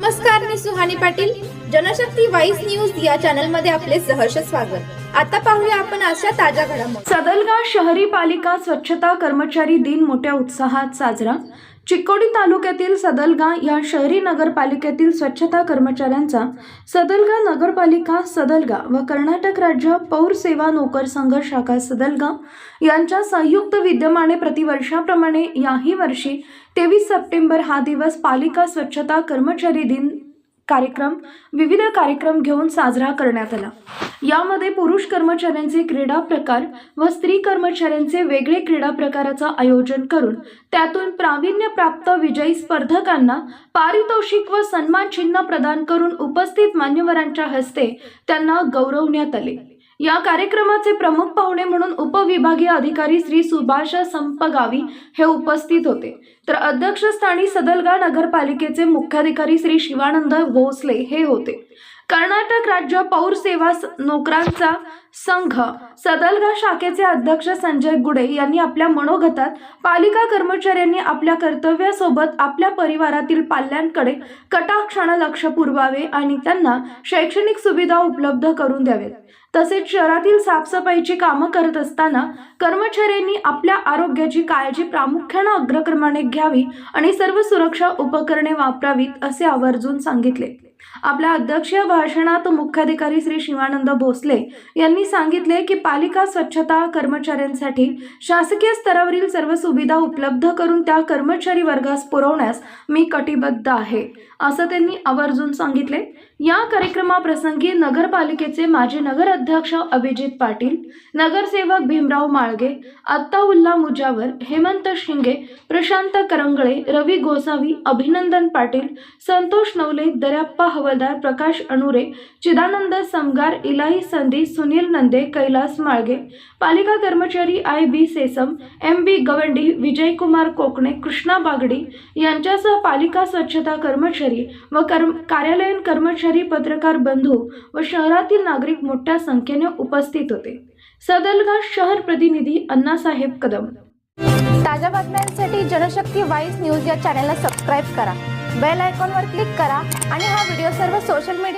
नमस्कार मी Suhani Patil. Janshakti voice news या चॅनलमध्ये आपले सहर्ष स्वागत. आता पाहूया आपण अशा ताज्या घडामोडी. सदलगा शहरी पालिका स्वच्छता कर्मचारी दिन मोठ्या उत्साहात साजरा. चिकोडी तालुक्यातील सदलगा या शहरी नगरपालिकेतील स्वच्छता कर्मचाऱ्यांचा सदलगा नगरपालिका सदलगा व कर्नाटक राज्य पौर सेवा नोकर संघ शाखा सदलगा यांच्या संयुक्त विद्यमाने प्रतिवर्षाप्रमाणे याही वर्षी तेवीस सप्टेंबर हा दिवस पालिका स्वच्छता कर्मचारी दिन कार्यक्रम विविध कार्यक्रम घेऊन साजरा करण्यात आला. यामध्ये पुरुष कर्मचाऱ्यांचे क्रीडा प्रकार व स्त्री कर्मचाऱ्यांचे वेगळे क्रीडा प्रकाराचं आयोजन करून त्यातून प्रावीण्य प्राप्त विजयी स्पर्धकांना पारितोषिक व सन्मान चिन्ह प्रदान करून उपस्थित मान्यवरांच्या हस्ते त्यांना गौरवण्यात आले. या कार्यक्रमाचे प्रमुख पाहुणे म्हणून उपविभागीय अधिकारी श्री सुभाष संपगावी हे उपस्थित होते. तर अध्यक्षस्थानी सदलगा नगरपालिकेचे मुख्याधिकारी श्री शिवानंद भोसले हे होते. कर्नाटक राज्य पौर सेवा नोकरांचा संघ. सदलगा शाखेचे अध्यक्ष संजय गुडे यांनी आपल्या मनोगतात पालिका कर्मचाऱ्यांनी आपल्या कर्तव्यासोबत आपल्या परिवारातील पाल्यांकडे कटाक्षानं लक्ष पुरवावे आणि त्यांना शैक्षणिक सुविधा उपलब्ध करून द्यावेत. तसेच शहरातील साफसफाईची कामं करत असताना कर्मचाऱ्यांनी आपल्या आरोग्याची काळजी प्रामुख्यानं अग्रक्रमाने घ्यावी आणि सर्व सुरक्षा उपकरणे वापरावीत असे आवर्जून सांगितले. आपल्या अध्यक्षीय भाषणात मुख्याधिकारी श्री शिवानंद भोसले यांनी सांगितले की पालिका स्वच्छता कर्मचाऱ्यांसाठी शासकीय स्तरावरील सर्व सुविधा उपलब्ध करून त्या कर्मचारी वर्गास पुरवण्यास मी कटिबद्ध आहे असं त्यांनी आवर्जून सांगितले. या कार्यक्रमाप्रसंगी नगरपालिकेचे माजी नगराध्यक्ष अभिजित पाटील नगरसेवक भीमराव माळगे अत्ताउल्ला मुजावर हेमंत शिंगे प्रशांत करंगळे रवी गोसावी अभिनंदन पाटील संतोष नवले दर्याप्पा हवालदार प्रकाश अणुरे चिदानंद समगार इलाही संधी सुनील नंदे कैलास माळगे पालिका कर्मचारी आय बी सेसम एम बी गवंडी विजयकुमार कोकणे कृष्णा बागडी यांच्यासह पालिका स्वच्छता कर्मचारी व कर्म कार्यालयीन कर्मचारी पत्रकार बंधू व शहरातील नागरिक मोठ्या संख्येने उपस्थित होते. सदलगा शहर प्रतिनिधी अण्णासाहेब कदम. ताज्या बातम्यांसाठी जनशक्ती वाईस न्यूज या चॅनलला सबस्क्राईब करा. बेल आयकॉनवर क्लिक करा आणि हा व्हिडिओ सर्व सोशल मीडिया